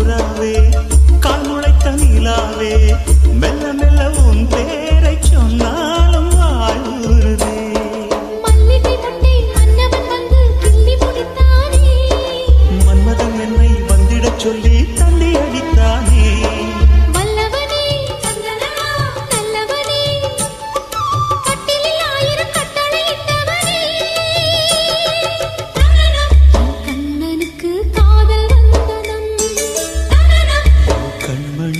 உறவே கண்முளைத்த நிலாவே